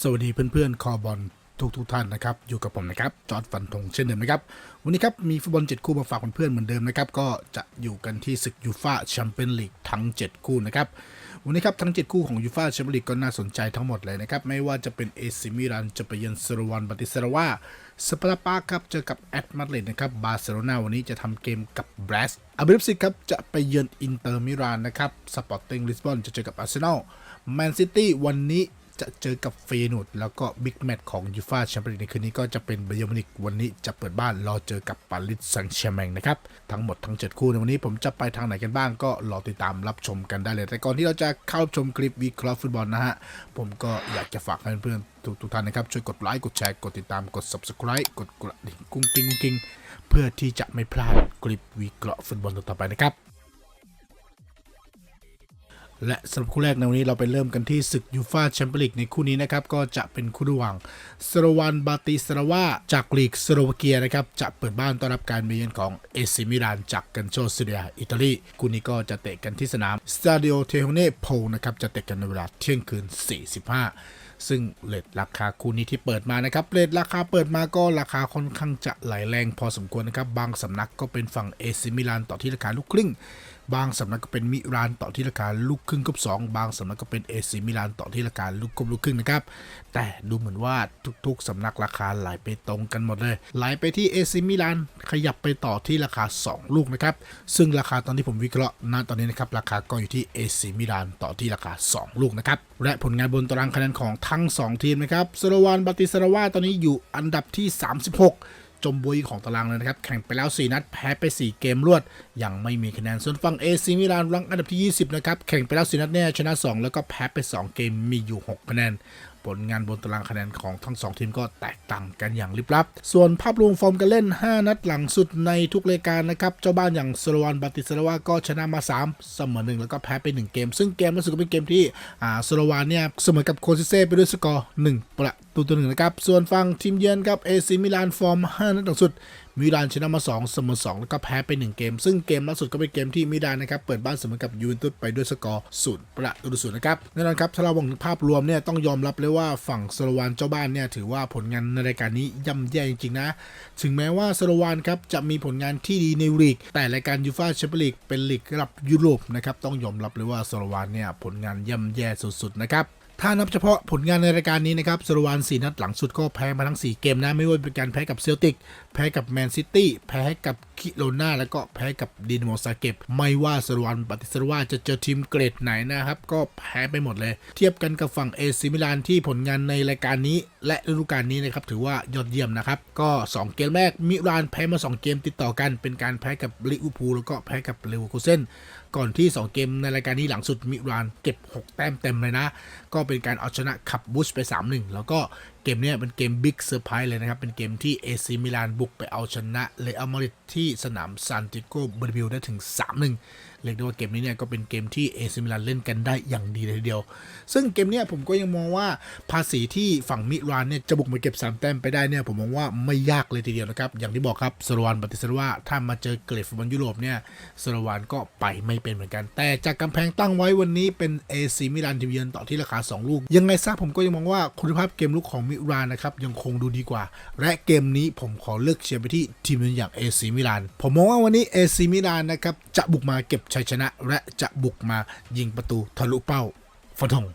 สวัสดีเพื่อนๆ คอบอลทุกทุกท่านนะครับ อยู่กับผมนะครับ จอร์ดฟันธงเช่นเดิมนะครับ วันนี้ครับ มีฟุตบอล 7 คู่มาฝากเพื่อนๆเหมือนเดิมนะครับ ก็จะอยู่กันที่ศึกยูฟาแชมเปี้ยนลีกทั้ง 7 คู่นะครับ วันนี้ครับ ทั้ง 7 คู่ของยูฟาแชมเปี้ยนลีกก็น่าสนใจทั้งหมดเลยนะครับ ไม่ว่าจะเป็นเอซิมิรันจะไปเยือนเซรวันบัติสราวาสปาร์ตาครับเจอกับแอตมาดริดนะครับบาร์เซโลนาวันนี้จะทำเกมกับบรสอาเบรฟซิกครับจะไปเยือนอินเตอร์มิลานนะครับสปอร์ติ้งลิสบอนจะเจอกับอาร์เซนอลแมนซิตี้วันนี้ จะเจอกับเฟยนูดแล้วก็บิ๊กแมตช์ของยูฟาแชมเปี้ยนในคืนนี้ก็จะเป็นไบย์มนิกวันนี้จะเปิดบ้านรอเจอกับปารีสแซงต์แชร์แมงนะครับ ทั้งหมดทั้ง 7 คู่ในวันนี้ผมจะไปทางไหนกันบ้างก็รอติดตามรับชมกันได้เลย แต่ก่อนที่เราจะเข้าชมคลิปวิเคราะห์ฟุตบอลนะฮะ ผมก็อยากจะฝากให้เพื่อนๆทุกท่านนะครับ ช่วยกดไลค์กดแชร์กดติดตามกด subscribe กดกระดิ่งกุ้งกิ้งกุ้งกิ้งเพื่อที่จะไม่พลาดคลิปวิเคราะห์ฟุตบอลต่อไปนะครับ และสำหรับคู่แรกในวันนี้เราไปเริ่มกันที่ศึกยูฟาแชมเปี้ยนลีกในคู่นี้นะครับก็จะเป็นคู่ระหว่างสโรวันบาติสราวาจากลีกสโลวาเกียนะครับจะเปิดบ้านต้อนรับการมาเยือนของเอซิมิลานจากกันโชซิเดียอิตาลีคู่นี้ก็จะเตะกันที่สนามสตาดิโอเทโฮเน่โพนะครับจะเตะกันในเวลาเที่ยงคืน 45ซึ่งเลทราคาคู่นี้ที่เปิดมานะครับเลทราคาเปิดมาก็ราคาค่อนข้างจะไหลแรงพอสมควรนะครับ บางสำนักก็เป็นฝั่งเอซิมิลานต่อที่ราคาลูกครึ่งบางสำนักก็เป็นมิรานต่อที่ราคาลูกครึ่งกับสองบางสำนักก็เป็นเอซิมิลานต่อที่ราคาลูกกบลูกครึ่งนะครับ แต่ดูเหมือนว่าทุกๆสำนักราคาไหลไปตรงกันหมดเลยไหลไปที่เอซิมิลานขยับไปต่อที่ราคา 2 ลูกนะครับ ซึ่งราคาตอนที่ผมวิเคราะห์ณตอนนี้นะครับราคาก็อยู่ที่เอซิมิลานต่อที่ราคา 2 ลูกนะครับและผลงานบนตารางคะแนนของทั้ง 2 ทีมนะครับสโลวานบาติสราวาตอนนี้อยู่อันดับที่ 36 จมบุยของตารางเลยนะครับ แข่งไปแล้ว 4 นัด แพ้ไป 4 เกมรวด ยังไม่มีคะแนน ส่วนฝั่งเอซิมิลานรังอันดับที่ 20 นะครับ แข่งไปแล้ว 4 นัดเนี่ยชนะ 2 แล้วก็แพ้ไป 2 เกมมีอยู่ 6 คะแนน ผลงานบนตารางคะแนนของทั้ง 2 ทีมก็แตกต่างกันอย่างลิบลับ ส่วนภาพรวมฟอร์มการเล่น 5 นัดหลังสุดในทุกรายการนะครับ เจ้าบ้านอย่างสโลวันบาติสราวาก็ชนะมา 3 เสมอ1แล้วก็แพ้ไป 1 เกม ซึ่งเกมล่าสุดก็เป็นเกมที่อ่าสโลวานเนี่ยเสมอกับโคซิเซ่ไปด้วยสกอร์1ประตูต่อหนึ่งนะครับส่วนฝั่งทีมเยือนครับเอซิมิลานฟอร์ม 5 นัดหลังสุด มิลานชนะมา2เสมอ2แล้วก็แพ้ไป 1 เกม ซึ่งเกมล่าสุดก็เป็นเกมที่มิลานนะครับเปิดบ้านเสมอกับยูเวนตุสไปด้วยสกอร์ศูนย์ประตูศูนย์นะครับแน่นอนครับถ้าเรามองถึงภาพรวมเนี่ยต้องยอมรับเลยว่าฝั่งสโลวานเจ้าบ้านเนี่ยถือว่าผลงานในรายการนี้ย่ำแย่จริงๆนะ ถึงแม้ว่าสโลวานครับจะมีผลงานที่ดีในลีก แต่รายการยูฟ่าแชมเปี้ยนลีกเป็นลีกระดับยุโรปนะครับต้องยอมรับเลยว่าสโลวานเนี่ยผลงานย่ำแย่สุดๆนะครับ ถ้านับเฉพาะผลงานในรายการนี้นะครับสโลวาน4นัดหลังสุดก็แพ้มาทั้ง 4 เกมนะ ไม่ว่าเป็นการแพ้กับเซลติก แพ้กับแมนซิตี้ แพ้กับคิโรนาแล้วก็แพ้กับดินโมซาเก็บ ไม่ว่าสโลวานปฏิเสธว่าจะเจอทีมเกรดไหนนะครับ ก็แพ้ไปหมดเลย เทียบกันกับฝั่งเอซิมิลานที่ผลงานในรายการนี้ และฤดูกาลนี้นะครับถือว่ายอดเยี่ยมนะครับ ก็ 2 เกมแรกมิรานแพ้มา 2 เกมติดต่อกัน เป็นการแพ้กับลิเวอร์พูลแล้วก็แพ้กับเลเวอร์คูเซน ก่อนที่ 2 เกมในรายการนี้หลังสุดมิรานเก็บ 6 แต้มเต็มเลยนะ ก็เป็นการเอาชนะขับบุชไป 3-1 แล้วก็ เกมนี้เป็นเกมบิ๊กเซอร์ไพรส์เลยนะครับ เป็นเกมที่เอซิมิลานบุกไปเอาชนะเลอัลมาริดที่สนามซานติโกเบอร์บิวได้ถึง 3-1 เรียกได้ว่าเกมนี้เนี่ยก็เป็นเกมที่เอซิมิลานเล่นกันได้อย่างดีเลยทีเดียว ซึ่งเกมนี้ผมก็ยังมองว่าภาษีที่ฝั่งมิรานเนี่ยจะบุกมาเก็บ 3 แต้มไปได้เนี่ยผมมองว่าไม่ยากเลยทีเดียวนะครับ อย่างที่บอกครับสโลวานปฏิเสธว่าถ้ามาเจอเกรดฟุตบอลยุโรปเนี่ยสโลวานก็ไปไม่เป็นเหมือนกัน แต่จากกำแพงตั้งไว้วันนี้เป็นเอซิมิลานทีมเยือนต่อที่ราคา 2 ลูก ยังไงซะผมก็ยังมองว่าคุณภาพเกมลุกของมิรานนะครับยังคงดูดีกว่า และเกมนี้ผมขอเลือกเชียร์ไปที่ทีมอย่างเอซิมิลานผมมองว่าวันนี้เอซิมิลานนะครับจะบุกมาเก็บชัยชนะ และจะบุกมายิงประตูทะลุเป้าฟันธง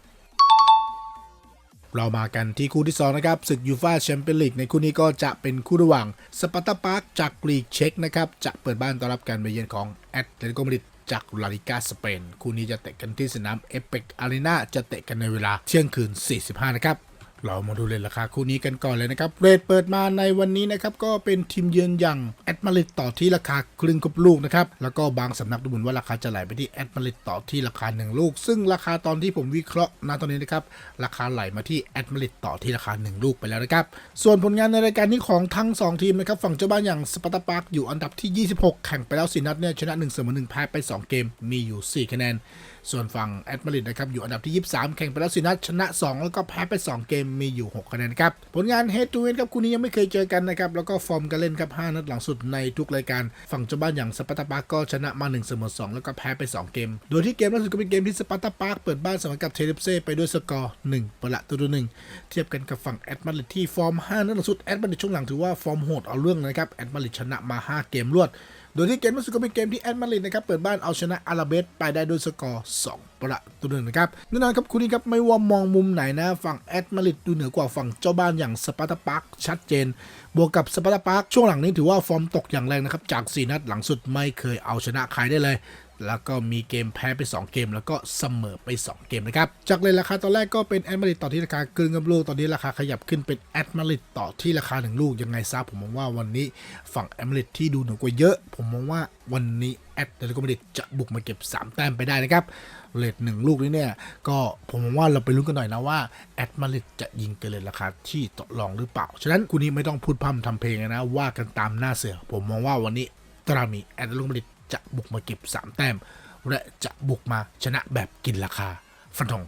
เรามากันที่คู่ที่ 2 นะครับศึกยูฟาแชมเปี้ยนลีกในคู่นี้ก็จะเป็นคู่ระหว่างสปาร์ตาปาร์กจากลีกเช็กนะครับจะเปิดบ้านต้อนรับการไปเยือนของแอตเลติโกมาดริดจากลาลิกาสเปน คู่นี้จะเตะกันที่สนามเอเปกอารีนาจะเตะกันในเวลาเที่ยงคืน 45 นะครับ เรามาดูเลทราคาคู่นี้กันก่อนเลยนะครับ เรทเปิดมาในวันนี้นะครับ ก็เป็นทีมเยือนอย่างแอดมาริดต่อที่ราคาครึ่งกับลูกนะครับ แล้วก็บางสำนักดูเหมือนว่าราคาจะไหลไปที่แอดมาริดต่อที่ราคา 1 ลูก ซึ่งราคาตอนที่ผมวิเคราะห์ณตอนนี้นะครับ ราคาไหลมาที่แอดมาริดต่อที่ราคา 1 ลูกไปแล้วนะครับ ส่วนผลงานในรายการนี้ของทั้ง 2 ทีมนะครับ ฝั่งเจ้าบ้านอย่างสปาร์ตาปาร์กอยู่อันดับที่ 26 แข่งไปแล้ว4นัดเนี่ยชนะ1เสมอ1แพ้ไป 2 เกมมีอยู่ 4 คะแนนส่วนฝั่งแอตมาริดนะครับอยู่อันดับที่ 23 แข่งไปแล้ว4นัดชนะ 2 แล้วก็แพ้ไป 2 เกมมีอยู่ 6 คะแนนครับ ผลงานเฮดทูเฮดครับคู่นี้ยังไม่เคยเจอกันนะครับ แล้วก็ฟอร์มการเล่นครับ 5 นัดหลังสุดในทุกรายการ ฝั่งเจ้าบ้านอย่างสปาร์ตาปาร์กก็ชนะมา 1 เสมอ 2 แล้วก็แพ้ไป 2 เกม โดยที่เกมล่าสุดก็เป็นเกมที่สปาร์ตาปาร์กเปิดบ้านเสมอกับเทเลปเซ่ไปด้วยสกอร์1ประตูต่อหนึ่งเทียบกันกับฝั่งแอตมาริดที่ฟอร์ม 5 นัดหลังสุดแอตมาริดช่วงหลังถือว่าฟอร์มโหดเอาเรื่องนะครับแอตมาริดชนะมา 5 เกมรวด โดยที่เกมล่าสุดก็เป็นเกมที่แอดมาริดนะครับเปิดบ้านเอาชนะอาราเบสไปได้ด้วยสกอร์ 2 ประตูหนึ่งนะครับแน่นอนครับคุณนี่ครับไม่ว่ามองมุมไหนนะฝั่งแอดมาริดดูเหนือกว่าฝั่งเจ้าบ้านอย่างสปาร์ตาปาร์กชัดเจน บวกกับสปาร์ตาปาร์กช่วงหลังนี้ถือว่าฟอร์มตกอย่างแรงนะครับจาก 4 นัดหลังสุดไม่เคยเอาชนะใครได้เลย แล้วก็มีเกมแพ้ไป 2 เกม แล้วก็เสมอไป 2 เกมนะครับ จากเลยราคาตอนแรกก็เป็นแอตมาริดต่อที่ราคาเกึ่งกับลูก ตอนนี้ราคาขยับขึ้นเป็นแอตมาริดต่อที่ราคา 1 ลูก ยังไงซะผมมองว่าวันนี้ฝั่งแอตมาริดที่ดูเหนือกว่าเยอะ ผมมองว่าวันนี้แอตเลติโกมาริดจะบุกมาเก็บ 3 แต้มไปได้นะครับเลทหนึ่งลูกนี้เนี่ยก็ผมมองว่าเราไปลุ้นกันหน่อยนะว่าแอตมาริดจะยิงเกินเลยราคาที่ต่อรองหรือเปล่า ฉะนั้นคุณนี้ไม่ต้องพูดพร่ำทำเพลงนะว่ากันตามหน้าเสือ ผมมองว่าวันนี้ตรามีแอตเลติโกมาริด จะบุกมาเก็บ 3 แต้ม และจะบุกมาชนะแบบกินราคา ฟันธง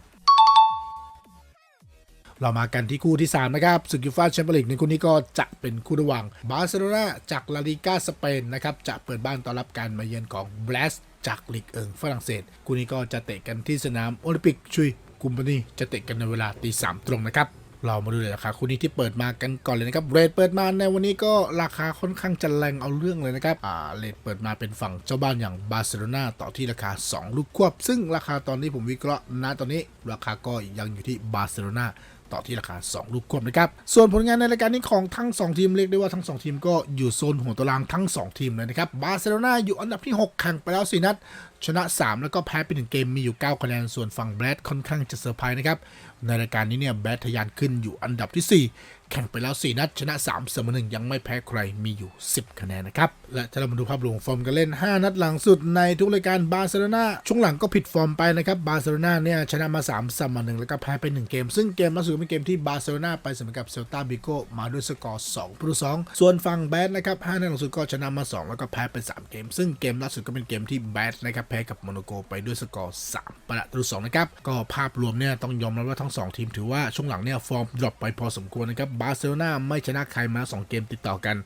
เรามากันที่คู่ที่ 3 นะครับศึกยูฟ่าแชมเปี้ยนลีกในคู่นี้ก็จะเป็นคู่ระหว่างบาร์เซโลนาจากลาลิกาสเปนนะครับจะเปิดบ้านต้อนรับการมาเยือนของเบลสจากลีกเอิงฝรั่งเศส คู่นี้ก็จะเตะกันที่สนามโอลิมปิกชุยกุมปานีจะเตะกันในเวลาตีสามตรงนะครับ เรามาดูเลยราคาคู่นี้ที่เปิดมากันก่อนเลยนะครับเรทเปิดมาในวันนี้ก็ราคาค่อนข้างจะแรงเอาเรื่องเลยนะครับอ่าเรทเปิดมาเป็นฝั่งเจ้าบ้านอย่างบาร์เซโลนาต่อที่ราคา 2 ลูกควบ ซึ่งราคาตอนนี้ผมวิเคราะห์ณตอนนี้ราคาก็ยังอยู่ที่บาร์เซโลนาต่อที่ราคา 2 ลูกควบนะครับ ส่วนผลงานในรายการนี้ของทั้ง 2 ทีมเรียกได้ว่าทั้ง 2 ทีมก็อยู่โซนหัวตารางทั้ง 2 ทีมเลยนะครับ บาร์เซโลนาอยู่อันดับที่ 6 แข่งไปแล้ว 4 นัด ชนะ 3 แล้วก็แพ้ไป1เกมมีอยู่ 9 คะแนน ส่วนฝั่งแบรดค่อนข้างจะเซอร์ไพรส์นะครับ ในรายการนี้เนี่ยแบรดทะยานขึ้นอยู่อันดับที่ 4 แข่งไปแล้ว 4 นัดชนะ 3 เสมอ1ยังไม่แพ้ใครมีอยู่ 10 คะแนนนะครับ และถ้าเรามาดูภาพรวมฟอร์มการเล่น 5 นัดหลังสุดในทุกรายการบาร์เซโลนาช่วงหลังก็ผิดฟอร์มไปนะครับบาร์เซโลนาเนี่ยชนะมา 3 เสมอ1แล้วก็แพ้ไป 1 เกม ซึ่งเกมล่าสุดเป็นเกมที่บาร์เซโลนาไปเสมอกับเซลตาบิโกมาด้วยสกอร์2ประตู2ส่วนฝั่งแบดนะครับ5นัดหลังสุดก็ชนะมา 2 แล้วก็แพ้ไป 3 เกม ซึ่งเกมล่าสุดก็เป็นเกมที่แบดนะครับแพ้กับโมนโกไปด้วยสกอร์3ประตู2นะครับก็ภาพรวมเนี่ยต้องยอมรับว่าทั้ง 2 ทีมถือว่าช่วงหลังเนี่ยฟอร์มดรอปไปพอสมควรนะครับบาร์เซโลนาไม่ชนะใครมา 2 เกมติดต่อกัน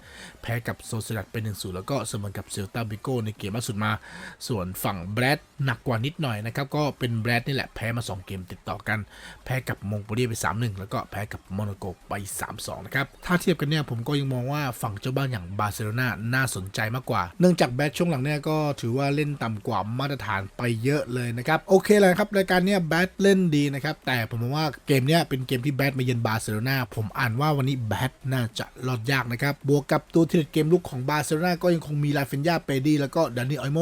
แพ้กับโซเซดัดไป1-0 แล้วก็เสมอกับเซลตาบิโกในเกมล่าสุดมา ส่วนฝั่งแบรดหนักกว่านิดหน่อยนะครับ ก็เป็นแบรดนี่แหละแพ้มา 2 เกมติดต่อกัน แพ้กับมงโกเลียไป 3-1 แล้วก็แพ้กับโมนาโกไป 3-2 นะครับ ถ้าเทียบกันเนี่ยผมก็ยังมองว่าฝั่งเจ้าบ้านอย่างบาร์เซโลนาน่าสนใจมากกว่า เนื่องจากแบดช่วงหลังเนี่ยก็ถือว่าเล่นต่ำกว่ามาตรฐานไปเยอะเลยนะครับโอเคเลยครับรายการเนี่ยแบดเล่นดีนะครับแต่ผมมองว่าเกมเนี้ยเป็นเกมที่แบดมาเยือนบาร์เซโลนาผมอ่านว่าวันนี้แบทน่าจะรอดยากนะครับ บวกกับตัวทีเด็ดเกมลุกของบาร์เซโลนาก็ยังคงมีลาเฟนยาเปดีแล้วก็ดานิออยโม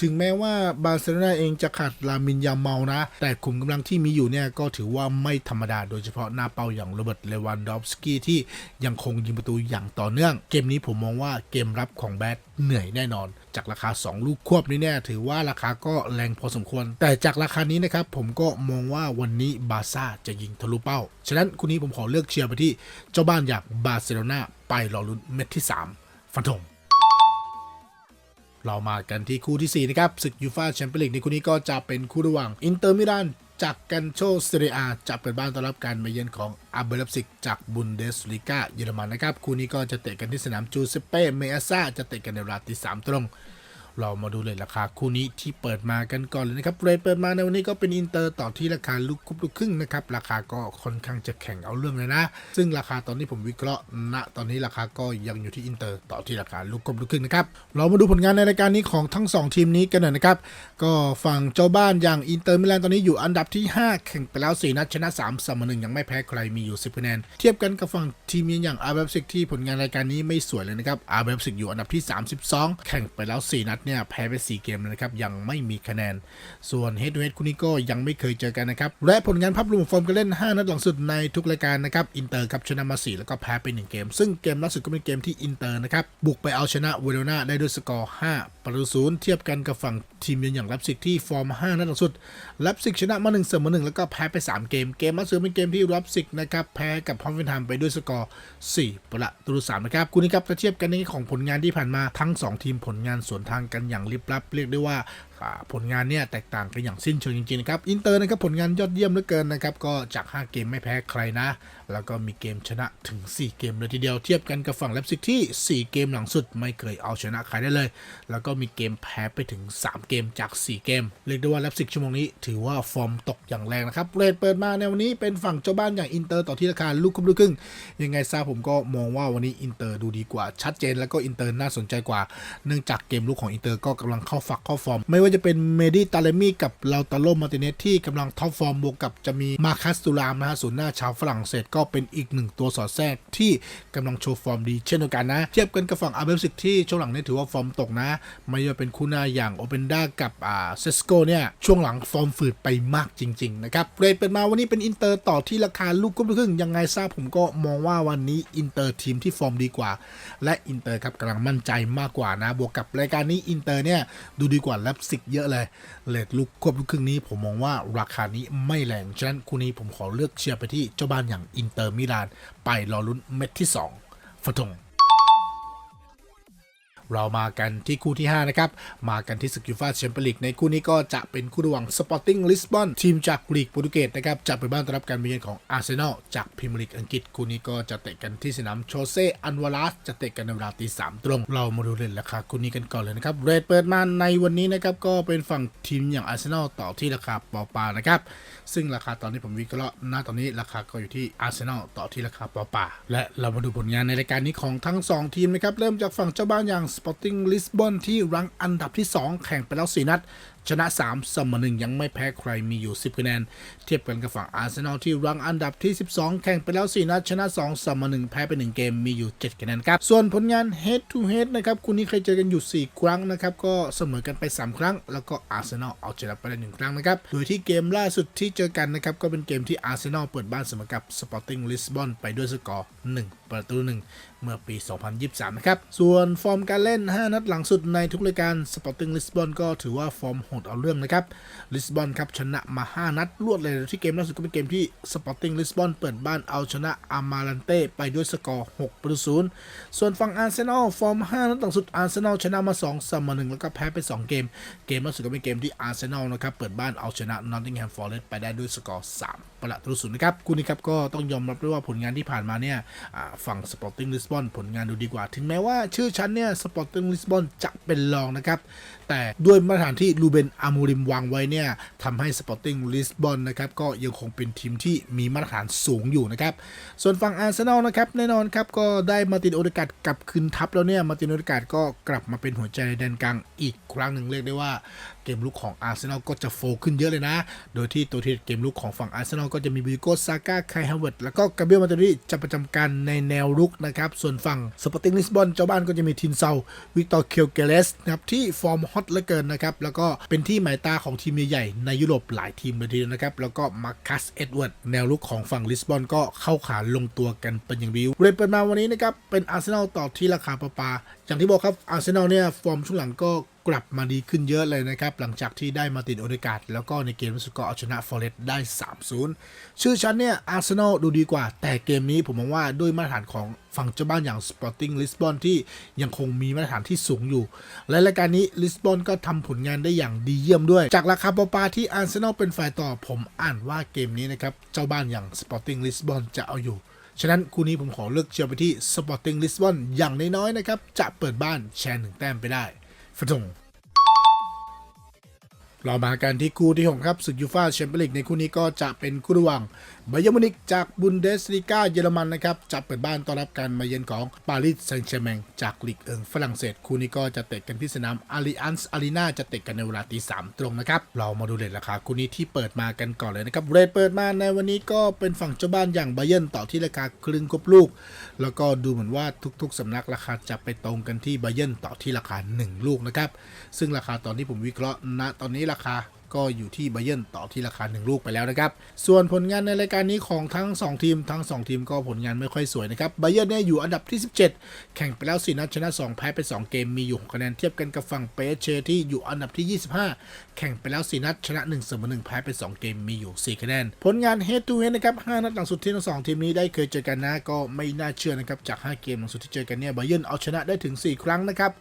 ถึงแม้ว่าบาร์เซโลนาเองจะขาดลามินยาเมานะ แต่ขุมกำลังที่มีอยู่เนี่ยก็ถือว่าไม่ธรรมดาโดยเฉพาะหน้าเป้าอย่างโรเบิร์ตเลวันดอฟสกี้ที่ยังคงยิงประตูอย่างต่อเนื่อง เกมนี้ผมมองว่าเกมรับของแบดเหนื่อยแน่นอน จากราคา 2 ลูกควบนี้เนี่ยถือว่าราคาก็แรงพอสมควร แต่จากราคานี้นะครับผมก็มองว่าวันนี้บาร์ซ่าจะยิงทะลุเป้า ฉะนั้นคู่นี้ผมขอเลือกเชียร์ไปที่เจ้าบ้านอย่างบาร์เซโลนาไปรอลุ้นเม็ดที่ 3 ฟันธง เรามากันที่คู่ที่4นะครับศึกยูฟาแชมเปี้ยนลีกในคู่นี้ก็จะเป็นคู่ระหว่างอินเตอร์มิลานจากกันโชเซเรียอาจะเปิดบ้านต้อนรับการมาเยือนของอาเบลับซิกจากบุนเดสลีกาเยอรมันนะครับ คู่นี้ก็จะเตะกันที่สนามจูเซเป้เมอาซาจะเตะกันในเวลาตีสามตรง เรามาดูเลยราคาคู่นี้ที่เปิดมากันก่อนเลยนะครับเรทเปิดมาในวันนี้ก็เป็นอินเตอร์ต่อที่ราคาลูกคุบลูกครึ่งนะครับราคาก็ค่อนข้างจะแข่งเอาเรื่องเลยนะ ซึ่งราคาตอนนี้ผมวิเคราะห์ณตอนนี้ราคาก็ยังอยู่ที่อินเตอร์ต่อที่ราคาลูกคุบลูกครึ่งนะครับเรามาดูผลงานในรายการนี้ของทั้ง 2 ทีมนี้กันหน่อยนะครับก็ฝั่งเจ้าบ้านอย่างอินเตอร์มิลานตอนนี้อยู่อันดับที่ 5 แข่งไปแล้ว4นัดชนะ3เสมอ1ยังไม่แพ้ใครมีอยู่10คะแนนเทียบกันกับฝั่งทีมอย่างอาร์เบฟซิกที่ผลงานรายการนี้ไม่สวยเลยนะครับอาร์เบฟซิกอยู่อันดับที่ 32 แข่งไปแล้ว 4 นัดเนี่ยแพ้ไป 4 เกมเลยนะครับ ยังไม่มีคะแนน ส่วนเฮด o ูเฮดคู่นี้ก็ยังไม่เคยเจอกันนะครับ และผลงานภาพรวมฟอร์มการเล่น 5 นัดหลังสุดในทุกรายการนะครับ อินเตอร์ครับชนะมา 4 แล้วก็แพ้ไป1เกม ซึ่งเกมล่าสุดก็เป็นเกมที่อินเตอร์นะครับบุกไปเอาชนะเวโรนาได้ด้วยสกอร์ 5 ประตูศูนย์เทียบกันกับฝั่งทีมเยือนอย่างลับซิกที่ฟอร์ม 5 นัดหลังสุดลับซิกชนะมา1เสมอ1แล้วก็แพ้ไป 3 เกม เกมล่าสุดเป็นเกมที่ลับซิกนะครับแพ้กับพอมเวนทามไปด้วยสกอร์ 4 ประตูสามนะครับคู่นี้ครับถ้าเทียบกันในของผลงานที่ผ่านมาทั้ง 2 ทีมผลงานสวนทางกันอย่างลิบลับ เรียกได้ว่าอ่าผลงานเนี่ยแตกต่างกันอย่างสิ้นเชิงจริงๆนะครับ อินเตอร์นะครับผลงานยอดเยี่ยมเหลือเกินนะครับ ก็จาก 5 เกมไม่แพ้ใครนะ แล้วก็มีเกมชนะถึง 4 เกมเลยทีเดียวเทียบกันกับฝั่งแลปซิกที่ 4 เกมหลังสุดไม่เคยเอาชนะใครได้เลย แล้วก็มีเกมแพ้ไปถึง 3 เกมจาก 4 เกม เรียกได้ว่าแลปซิกชั่วโมงนี้ถือว่าฟอร์มตกอย่างแรงนะครับเรทเปิดมาในวันนี้เป็นฝั่งเจ้าบ้านอย่างอินเตอร์ต่อที่ราคาลูกคุมลูกครึ่ง ยังไงซาผมก็มองว่าวันนี้อินเตอร์ดูดีกว่าชัดเจน แล้วก็อินเตอร์น่าสนใจกว่า เนื่องจากเกมลุกของอินเตอร์ก็กำลังเข้าฝักเข้าฟอร์มไม่ว่าจะเป็นเมดิตาเลมี่กับลาตาโลมาติเนสที่กำลังท็อปฟอร์มบวกกับจะมีมาคัสตูรามนะฮะศูนย์หน้าชาวฝรั่งเศสก็เป็นอีกหนึ่งตัวสอดแทรกที่กำลังโชว์ฟอร์มดีเช่นเดียวกันนะ เทียบกันกับฝั่งอาเบลซิกที่ช่วงหลังนี้ถือว่าฟอร์มตกนะ ไม่ว่าเป็นคู่หน้าอย่างโอเปนด้ากับอ่าเซสโกเนี่ยช่วงหลังฟอร์มฝืดไปมากจริงๆนะครับเรทเป็นมาวันนี้เป็นอินเตอร์ต่อที่ราคาลูกกุ้มครึ่งยังไงทราบผมก็มองว่าวันนี้อินเตอร์ทีมที่ฟอร์มดีกว่า และอินเตอร์ครับกำลังมั่นใจมากกว่านะ บวกกับรายการนี้อินเตอร์เนี่ยดูดีกว่าแลปซิกเยอะเลยเลทลุกควบลูกครึ่งนี้ผมมองว่าราคานี้ไม่แรงฉะนั้นคู่นี้ผมขอเลือกเชียร์ไปที่เจ้าบ้านอย่างอินเตอร์มิลาน ไปรอลุ้นเม็ดที่สองฟะทง เรามากันที่คู่ที่ 5 นะครับ มากันที่ศึกยูฟ่าแชมเปี้ยนลีกในคู่นี้ก็จะเป็นคู่ระหว่างสปอร์ติ้งลิสบอนทีมจากลีกโปรตุเกสนะครับจะไปบ้านต้อนรับการมาเยือนของอาร์เซนอลจากพรีเมียร์ลีกอังกฤษคู่นี้ก็จะเตะกันที่สนามโชเซอันวาลัสจะเตะกันในเวลาตีสามตรงเรามาดูเล่นราคาคู่นี้กันก่อนเลยนะครับเรทเปิดมาในวันนี้นะครับก็เป็นฝั่งทีมอย่างอาร์เซนอลต่อที่ราคาปอปานะครับซึ่งราคาตอนนี้ผมวิเคราะห์ณตอนนี้ราคาก็อยู่ที่อาร์เซนอลต่อที่ราคาปอปาและเรามาดูผลงานในรายการนี้ของทั้ง 2 ทีมนะครับเริ่มจากฝั่งเจ้าบ้านอย่างสปอร์ติ้งลิสบอนที่รังอันดับที่ 2 แข่งไปแล้ว 4 นัด ชนะ 3 เสมอ1ยังไม่แพ้ใครมีอยู่ 10 คะแนน เทียบกันกับฝั่งอาร์เซนอลที่รังอันดับที่ 12 แข่งไปแล้ว 4 นัด ชนะ 2 เสมอ1แพ้ไป 1 เกมมีอยู่ 7 คะแนนครับ ส่วนผลงาน head to head นะครับคู่นี้เคยเจอกันอยู่ 4 ครั้งนะครับ ก็เสมอกันไป 3 ครั้ง แล้วก็อาร์เซนอลเอาชนะไปได้1ครั้งนะครับ โดยที่เกมล่าสุดที่เจอกันนะครับก็เป็นเกมที่อาร์เซนอลเปิดบ้านเสมอกับ Sporting Lisbon ไปด้วยสกอร์ 1 ประตูหนึ่งเมื่อปี 2023 นะครับ ส่วนฟอร์มการเล่น 5 นัดหลังสุดในทุกรายการ Sporting Lisbon ก็ถือว่าฟอร์มโหดเอาเรื่องนะครับลิสบอนครับชนะมา 5 นัดรวดเลยที่เกมล่าสุดก็เป็นเกมที่ Sporting Lisbon เปิดบ้านเอาชนะอามาลันเต้ไปด้วยสกอร์6ประตูศูนย์ส่วนฝั่งอาร์เซนอลฟอร์ม 5 นัดหลังสุดอาร์เซนอลชนะมา2เสมอ1แล้วก็แพ้ไป 2 เกม เกมล่าสุดก็เป็นเกมที่อาร์เซนอลนะครับเปิดบ้านเอาชนะ Nottingham Forest ไปได้ด้วยสกอร์3ประตูศูนย์นะครับคู่นี้ครับก็ต้องยอมรับด้วยว่าผลงานที่ผ่านมาเนี่ยฝั่ง Sporting Lisbon ผลงานดูดีกว่า ถึงแม้ว่าชื่อชั้นเนี่ย Sporting Lisbon จะเป็นรองนะครับแต่ด้วยมาตรฐานที่ลูเบนอามูริมวางไว้เนี่ยทำให้สปอร์ติ้งลิสบอนนะครับก็ยังคงเป็นทีมที่มีมาตรฐานสูงอยู่นะครับ ส่วนฝั่งอาร์เซนอลนะครับแน่นอนครับก็ได้มาตินโอเดกาดกลับคืนทัพแล้วเนี่ยมาตินโอเดกาดก็กลับมาเป็นหัวใจในแดนกลางอีกครั้งหนึ่งเรียกได้ว่า เกมลุกของอาร์เซนอลก็จะโฟขึ้นเยอะเลยนะ โดยที่ตัวที่เกมลุกของฝั่งอาร์เซนอลก็จะมีบิโกซาก้าไคฮาวเวิร์ดแล้วก็กาเบรียลมาตริจะประจำการในแนวรุกนะครับ ส่วนฝั่งสปอร์ติ้งลิสบอนเจ้าบ้านก็จะมีทินเซาวิกตอร์เคลเกเลสนะครับที่ฟอร์มฮอตเหลือเกินนะครับแล้วก็เป็นที่หมายตาของทีมใหญ่ในยุโรปหลายทีมเลยทีเดียวนะครับแล้วก็มาร์คัสเอ็ดเวิร์ดแนวรุกของฝั่งลิสบอนก็เข้าขาลงตัวกันเป็นอย่างดีเรนเปิดมาวันนี้นะครับเป็นอาร์เซนอลต่อที่ราคาประปาอย่างที่บอกครับอาร์เซนอลเนี่ยฟอร์มช่วงหลังก็ กลับมาดีขึ้นเยอะเลยนะครับ หลังจากที่ได้มาตินโอเดกาดแล้วก็ในเกมสุดก็เอาชนะฟอเรสต์ได้ 3-0 ชื่อชั้นเนี่ยอาร์เซนอลดูดีกว่า แต่เกมนี้ผมมองว่าด้วยมาตรฐานของฝั่งเจ้าบ้านอย่าง Sporting Lisbon ที่ยังคงมีมาตรฐานที่สูงอยู่ และรายการนี้ลิสบอนก็ทำผลงานได้อย่างดีเยี่ยมด้วย จากราคาปปาที่อาร์เซนอลเป็นฝ่ายต่อผมอ่านว่าเกมนี้นะครับ เจ้าบ้านอย่าง Sporting Lisbon จะเอาอยู่ ฉะนั้นคู่นี้ผมขอเลือกเชียร์ไปที่ Sporting Lisbon อย่างน้อยๆนะครับ จะเปิดบ้านแชร์หนึ่งแต้มไปได้ ฟดงเรามากันที่คู่ที่ 6 ครับศึกยูฟ่าแชมเปี้ยนลีกในคู่นี้ก็จะเป็นคู่ระหว่าง บเยอร์มิวนิกจากบุนเดสลีกาเยอรมันนะครับจะเปิดบ้านต้อนรับการมาเยือนของปารีสแซงต์แชร์แมงจากลีกเอิงฝรั่งเศสคู่นี้ก็จะเตะกันที่สนามอาริอันส์อารีนาจะเตะกันในเวลาตีสามตรงนะครับ เรามาดูเรทราคาคู่นี้ที่เปิดมากันก่อนเลยนะครับเรทเปิดมาในวันนี้ก็เป็นฝั่งเจ้าบ้านอย่างไบเยอร์นต่อที่ราคาครึ่งกบลูก แล้วก็ดูเหมือนว่าทุกๆสำนักราคาจะไปตรงกันที่ไบเยอร์นต่อที่ราคา 1 ลูกนะครับซึ่งราคาตอนที่ผมวิเคราะห์ณตอนนี้ราคา ก็อยู่ที่ไบเยนต่อที่ราคา 1 ลูกไปแล้วนะครับ ส่วนผลงานในรายการนี้ของทั้ง 2 ทีมทั้ง 2 ทีมก็ผลงานไม่ค่อยสวยนะครับไบเยนเนี่ยอยู่อันดับที่ 17 แข่งไปแล้ว4นัดชนะ 2 แพ้ไป 2 เกมมีอยู่6คะแนนเทียบกันกับฝั่งเปเชที่อยู่อันดับที่ 25 แข่งไปแล้ว4นัดชนะ1เสมอ1แพ้ไป 2 เกมมีอยู่ 4 คะแนน ผลงาน head to head นะครับ5นัดหลังสุดที่ทั้ง2ทีมนี้ได้เคยเจอกันนะก็ไม่น่าเชื่อนะครับจาก 5 เกมหลังสุดที่เจอกันเนี่ยไบเยนเอาชนะได้ถึง 4 ครั้งนะครับ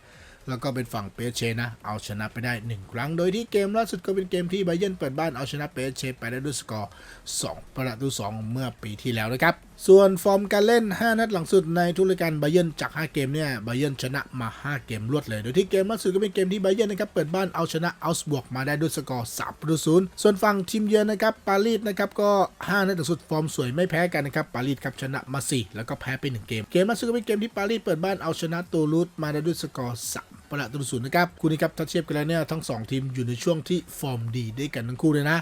แล้วก็เป็นฝั่งเปเชนะเอาชนะไปได้ 1 ครั้ง โดยที่เกมล่าสุดก็เป็นเกมที่ไบเยนเปิดบ้านเอาชนะเปเชไปได้ด้วยสกอร์ 2 ประตู 2 เมื่อปีที่แล้วนะครับ ส่วนฟอร์มการเล่น 5 นัดหลังสุดในทุกรายการไบเยนจาก 5 เกมเนี่ยไบเยนชนะมา 5 เกมรวดเลย โดยที่เกมล่าสุดก็เป็นเกมที่ไบเยนนะครับเปิดบ้านเอาชนะเอาสบวกมาได้ด้วยสกอร์ 3 ประตู 0 ส่วนฝั่งทีมเยือนนะครับปารีสนะครับก็ 5 นัดหลังสุดฟอร์มสวยไม่แพ้กันนะครับปารีสครับชนะมา 4 แล้วก็แพ้ไป 1 เกม เกมล่าสุดก็เป็นเกมที่ปารีสเปิดบ้านเอาชนะตูลูสมาได้ด้วยสกอร์3 ประตูศูนย์นะครับคู่นี้ครับถ้าเทียบกันแล้วเนี่ยทั้ง 2 ทีมอยู่ในช่วงที่ฟอร์มดีด้วยกันทั้งคู่เลยนะ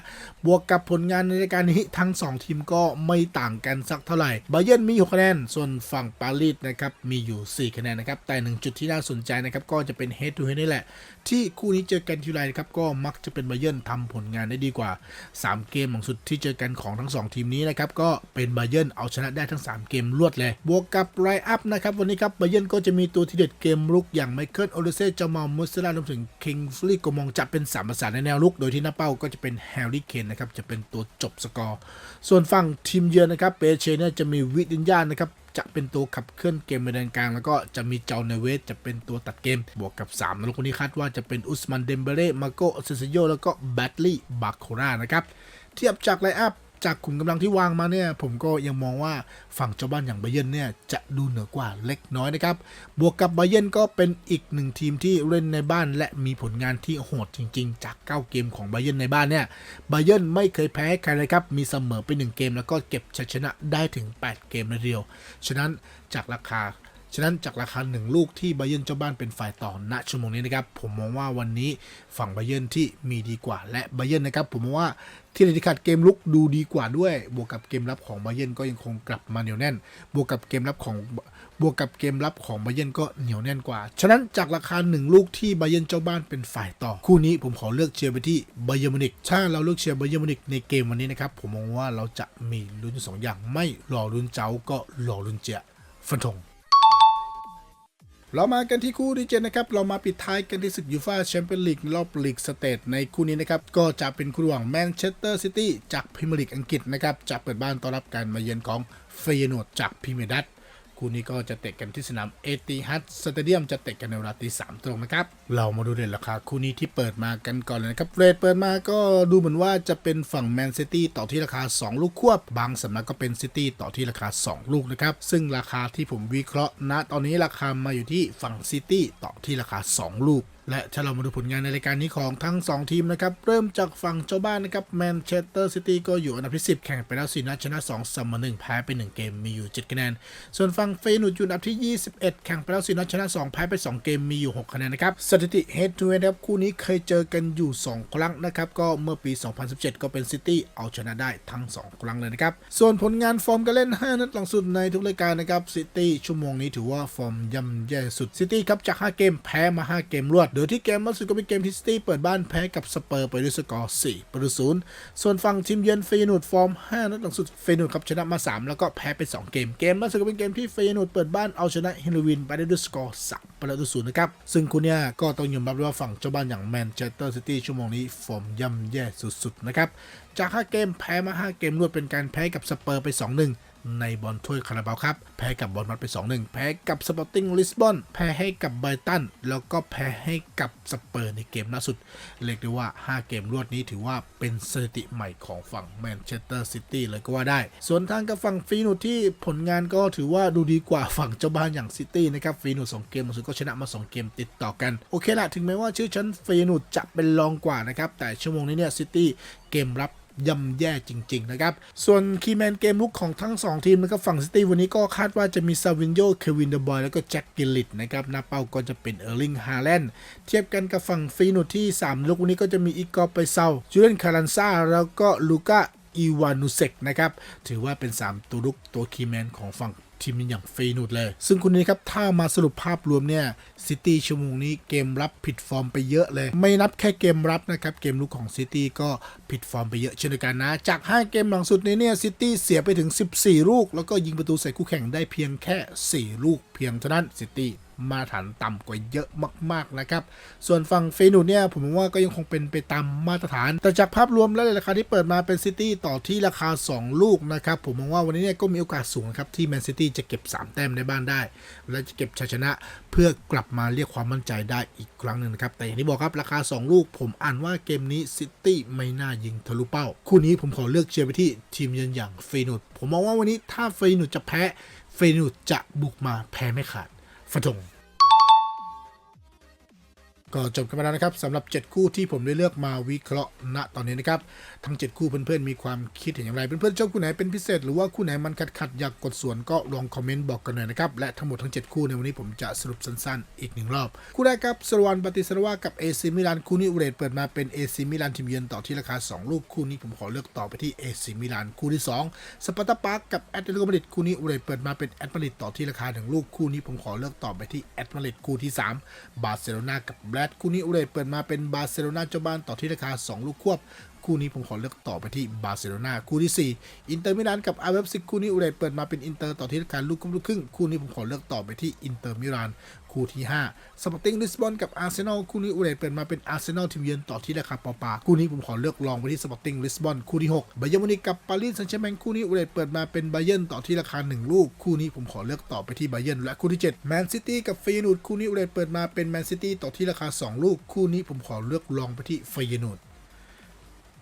บวกกับผลงานในรายการนี้ทั้ง 2 ทีมก็ไม่ต่างกันสักเท่าไหร่บาเยิร์นมี6คะแนนส่วนฝั่งปารีสนะครับมีอยู่ 4 คะแนนนะครับแต่หนึ่งจุดที่น่าสนใจนะครับก็จะเป็นเฮดทูเฮดนี่แหละ ที่คู่นี้เจอกันทีไรนะครับก็มักจะเป็นบาเยิร์นทำผลงานได้ดีกว่า 3 เกมหลังสุดที่เจอกันของทั้ง 2 ทีมนี้นะครับก็เป็นบาเยิร์นเอาชนะได้ทั้ง 3 เกมรวดเลย บวกกับไรอัพนะครับวันนี้ครับบาเยิร์นก็จะมีตัวที่เด็ดเกมรุกอย่างไมเคิลโอเลเซ่จามามุสลารวมถึงคิงฟลีโกมองจะเป็นสามประสานในแนวลุก โดยที่หน้าเป้าก็จะเป็นแฮร์รี่เคนนะครับจะเป็นตัวจบสกอร์ ส่วนฝั่งทีมเยือนนะครับเปเชเนี่ยจะมีวิดินยานนะครับ จะเป็นตัวขับเคลื่อนเกมในแดนกลาง แล้วก็จะมีเจ้าเนเวสจะเป็นตัวตัดเกม บวกกับ3นักคนนี้คาดว่าจะเป็นอุสมันเดมเบเร่มาโกเซซโยแล้วก็แบตลี่บาโครานะครับเทียบจากไลอัพ จากขุมกำลังที่วางมาเนี่ย ผมก็ยังมองว่าฝั่งเจ้าบ้านอย่างไบเยนเนี่ย จะดูเหนือกว่าเล็กน้อยนะครับ บวกกับไบเยนก็เป็นอีกหนึ่งทีมที่เล่นในบ้านและมีผลงานที่โหดจริง ๆ จาก 9 เกมของไบเยนในบ้านเนี่ยไบเยนไม่เคยแพ้ใครเลยครับ มีเสมอไป 1 เกม แล้วก็เก็บชัยชนะได้ถึง 8 เกมเลยเดียว ฉะนั้นจากราคา ฉะนั้นจากราคาหนึ่งลูกที่ไบเยนเจ้าบ้านเป็นฝ่ายต่อณชั่วโมงนี้นะครับ ผมมองว่าวันนี้ฝั่งไบเยนที่มีดีกว่า และไบเยนนะครับ ผมมองว่าที่เด็ดขาดเกมลุกดูดีกว่าด้วย บวกกับเกมรับของไบเยนก็ยังคงกลับมาเหนียวแน่น บวกกับเกมรับของบวกกับเกมรับของไบเยนก็เหนียวแน่นกว่า ฉะนั้นจากราคาหนึ่งลูกที่ไบเยนเจ้าบ้านเป็นฝ่ายต่อ คู่นี้ผมขอเลือกเชียร์ไปที่ไบเยร์นมินิกถ้าเราเลือกเชียร์ไบเยร์นมินิกในเกมวันนี้นะครับ ผมมองว่าเราจะมีลุ้นสองอย่างไม่รอลุ้นเจ้าก็รอลุ้นเจียฟันธง เรามากันที่คู่ที่เจ็ดนะครับ เรามาปิดท้ายกันที่ศึกยูฟ่าแชมเปี้ยนลีกรอบลีกสเตทในคู่นี้นะครับ ก็จะเป็นคู่ระหว่างแมนเชสเตอร์ซิตี้จากพรีเมียร์ลีกอังกฤษนะครับจะเปิดบ้านต้อนรับการมาเยือนของเฟยโนดจากพรีเมียร์ดัต คู่นี้ก็จะเตะกันที่สนามเอติฮัดสเตเดียมจะเตะกันในเวลาตีสามตรงนะครับ เรามาดูเด่นราคาคู่นี้ที่เปิดมากันก่อนเลยนะครับ เรทเปิดมาก็ดูเหมือนว่าจะเป็นฝั่งแมนซิตี้ต่อที่ราคา 2 ลูกควบบางสำนักก็เป็นซิตี้ต่อที่ราคา 2 ลูกนะครับ ซึ่งราคาที่ผมวิเคราะห์ณตอนนี้ราคามาอยู่ที่ฝั่งซิตี้ต่อที่ราคา 2 ลูก และถ้าเรามาดูผลงานในรายการนี้ของทั้ง 2 ทีมนะครับ เริ่มจากฝั่งเจ้าบ้านนะครับแมนเชสเตอร์ซิตี้ก็อยู่อันดับที่ 10 แข่งไปแล้ว4นัดชนะ2เสมอ1แพ้ไป 1 เกมมีอยู่ 7 คะแนน ส่วนฝั่งเฟยนูดอยู่อันดับที่ 21 แข่งไปแล้ว4นัดชนะ 2 แพ้ไป 2 เกมมีอยู่ 6 คะแนนนะครับสถิติ head to head ครับคู่นี้เคยเจอกันอยู่ 2 ครั้งนะครับก็เมื่อปี 2017 ก็เป็นซิตี้เอาชนะได้ทั้ง 2 ครั้งเลยนะครับส่วนผลงานฟอร์มการเล่น 5 นัดหลังสุดในทุกรายการนะครับซิตี้ชั่วโมงนี้ถือว่าฟอร์มย่ำแย่สุดซิตี้ครับจาก 5 เกมแพ้มา 5 เกมรวดโดยที่เกมล่าสุดก็เป็นเกมที่ซิตี้เปิดบ้านแพ้กับสเปอร์ไปด้วยสกอร์4ประตูศูนย์ส่วนฝั่งทีมเยือนเฟยนูดฟอร์ม5นัดหลังสุดเฟยนูดครับชนะมา 3 แล้วก็แพ้ไป 2 เกม เกมล่าสุดก็เป็นเกมที่เฟยนูดเปิดบ้านเอาชนะเฮโรวินไปได้ด้วยสกอร์3ประตูศูนย์นะครับ ซึ่งคู่เนี้ยก็ต้องยอมรับว่าฝั่งเจ้าบ้านอย่างแมนเชสเตอร์ซิตี้ชั่วโมงนี้ฟอร์มย่ำแย่สุดๆนะครับจาก5เกมแพ้มา 5 เกมรวดเป็นการแพ้กับสเปอร์ไป 2-1 ในบอลถ้วยคาราบาวครับ แพ้กับบอลมัดไป 2-1 แพ้กับสปอร์ติ้งลิสบอน แพ้ให้กับไบรตัน แล้วก็แพ้ให้กับสเปอร์ในเกมล่าสุด เรียกได้ว่า 5 เกมรวดนี้ถือว่าเป็นสถิติใหม่ของฝั่งแมนเชสเตอร์ซิตี้เลยก็ว่าได้ ส่วนทางกับฝั่งฟีนูที่ผลงานก็ถือว่าดูดีกว่าฝั่งเจ้าบ้านอย่างซิตี้นะครับฟีนูด2เกมล่าสุดก็ชนะมา 2 เกมติดต่อกัน โอเคละถึงแม้ว่าชื่อชั้นฟีนูจะเป็นรองกว่านะครับแต่ชั่วโมงนี้เนี่ยซิตี้เกมรับ ย่ำแย่จริง ๆ นะครับ ส่วนคีแมนเกมลุกของทั้ง 2 ทีมนะครับฝั่งซิตี้วันนี้ก็คาดว่าจะมีซาวินโยเควินเดบอย แล้วก็แจ็คกิลลิตนะครับหน้าเป้าก็จะเป็นเออร์ลิงฮาแลนด์เทียบกันกับฝั่งฟีนูที่ 3 ลูกวันนี้ก็จะมีอีกอร์ไปเซาจูเลนคารันซาแล้วก็ลูก้าอีวานุเซกนะครับ ถือว่าเป็น 3 ตัวลุกตัวคีแมนของฝั่ง ทีมอย่างฟีนูดเลย ซึ่งคุณนี้ครับ ถ้ามาสรุปภาพรวมเนี่ยซิตี้ชั่วโมงนี้เกมรับผิดฟอร์มไปเยอะเลย ไม่นับแค่เกมรับนะครับ เกมลุกของซิตี้ก็ผิดฟอร์มไปเยอะเช่นกันนะ จาก 5 เกมหลังสุดนี้เนี่ยซิตี้เสียไปถึง 14 ลูก แล้วก็ยิงประตูใส่คู่แข่งได้เพียงแค่ 4 ลูกเพียงเท่านั้นซิตี้ มาตรฐานต่ำกว่าเยอะมากๆนะครับ ส่วนฝั่งเฟนูเนี่ยผมมองว่าก็ยังคงเป็นไปตามมาตรฐาน แต่จากภาพรวมแล้วราคาที่เปิดมาเป็นซิตี้ต่อที่ราคา 2 ลูกนะครับ ผมมองว่าวันนี้เนี่ยก็มีโอกาสสูงครับที่แมนซิตี้จะเก็บ 3 แต้มในบ้านได้ และจะเก็บชัยชนะเพื่อกลับมาเรียกความมั่นใจได้อีกครั้งหนึ่งนะครับ แต่อย่างที่บอกครับราคา 2 ลูก ผมอ่านว่าเกมนี้ซิตี้ไม่น่ายิงทะลุเป้า คู่นี้ผมขอเลือกเชียร์ไปที่ทีมเยือนอย่างเฟนูดผมมองว่าวันนี้ถ้าเฟนูดจะแพ้เฟนูดจะบุกมาแพ้ไม่ขาด ฟันธง ก็จบกันไปแล้วนะครับสำหรับ 7 คู่ที่ผมได้เลือกมาวิเคราะห์ณตอนนี้นะครับ ทั้ง 7 คู่เพื่อนๆมีความคิดเห็นอย่างไร เพื่อนๆชอบคู่ไหนเป็นพิเศษ หรือว่าคู่ไหนมันขัดๆอยากกดส่วนก็ลองคอมเมนต์บอกกันหน่อยนะครับ และทั้งหมดทั้ง 7 คู่ในวันนี้ผมจะสรุปสั้นๆ อีกหนึ่งรอบ คู่แรกครับสรวันปฏิสรวากับเอซิมิลานคู่นี้อุเรตเปิดมาเป็นเอซิมิลานทีมเยือนต่อที่ราคา 2 ลูกคู่นี้ผมขอเลือกต่อไปที่เอซิมิลานคู่ที่ 2 สปาร์ตาปาร์กกับแอตเลติโกมาดริดคู่นี้อุเรตเปิดมาเป็นแอตมาดริดต่อที่ราคาหนึ่งลูกคู่นี้ผมขอเลือกต่อไปที่แอตมาดริดคู่ที่สามบาร์เซโลนากับแบรดคู่นี้อุเรตเปิดมาเป็นบาร์เซโลนาเจ้าบ้านต่อที่ราคา 2 ลูกควบ คู่นี้ผมขอเลือกต่อไปที่บาร์เซโลนาคู่ที่4อินเตอร์มิลานกับอาเวฟซิกคู่นี้อุเรตเปิดมาเป็นอินเตอร์ต่อที่ราคาลูกครึ่งลูกครึ่งคู่นี้ผมขอเลือกต่อไปที่อินเตอร์มิลานคู่ที่5สปอร์ติ้งลิสบอนกับอาร์เซนอลคู่นี้อุเรตเปิดมาเป็นอาร์เซนอลทีมเยือนต่อที่ราคาปอปาคู่นี้ผมขอเลือกลองไปที่สปอร์ติ้งลิสบอนคู่ที่6บาเยร์นมูนิกกับปารีสแซงต์แชร์แมงคู่นี้อุเรตเปิดมาเป็นบาเยร์นต่อที่ราคา 1 ลูก คู่นี้ผมขอเลือกต่อไปที่บาเยร์นและคู่ที่7แมนซิตี้กับเฟยนูดคู่นี้อุเรตเปิดมาเป็นแมนซิตี้ต่อที่ราคา 2 ลูก คู่นี้ผมขอเลือกลองไปที่เฟยนูด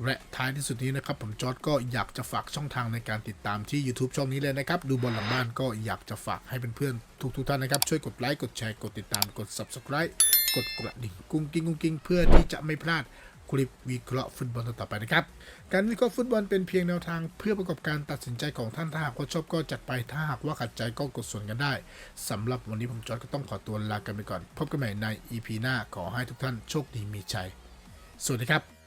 และท้ายที่สุดนี้นะครับ ผมจอร์ดก็อยากจะฝากช่องทางในการติดตามที่ YouTube ช่องนี้เลยนะครับ ดูบอลหลังบ้านก็อยากจะฝากให้เพื่อนๆทุกๆท่านนะครับ ช่วยกดไลค์ กดแชร์ กดติดตาม กด Subscribe กดกระดิ่งกุ้งกิ้งกุ้งกิ้งเพื่อที่จะไม่พลาดคลิปวิเคราะห์ฟุตบอลต่อไปนะครับ การวิเคราะห์ฟุตบอลเป็นเพียงแนวทางเพื่อประกอบการตัดสินใจของท่าน ถ้าหากว่าชอบก็จัดไปถ้าหากว่าขัดใจก็กดส่วนกันได้สำหรับวันนี้ผมจอร์ดก็ต้องขอตัวลากันไปก่อน พบกันใหม่ใน EP หน้าขอให้ทุกท่านโชคดีมีชัย สวัสดีครับ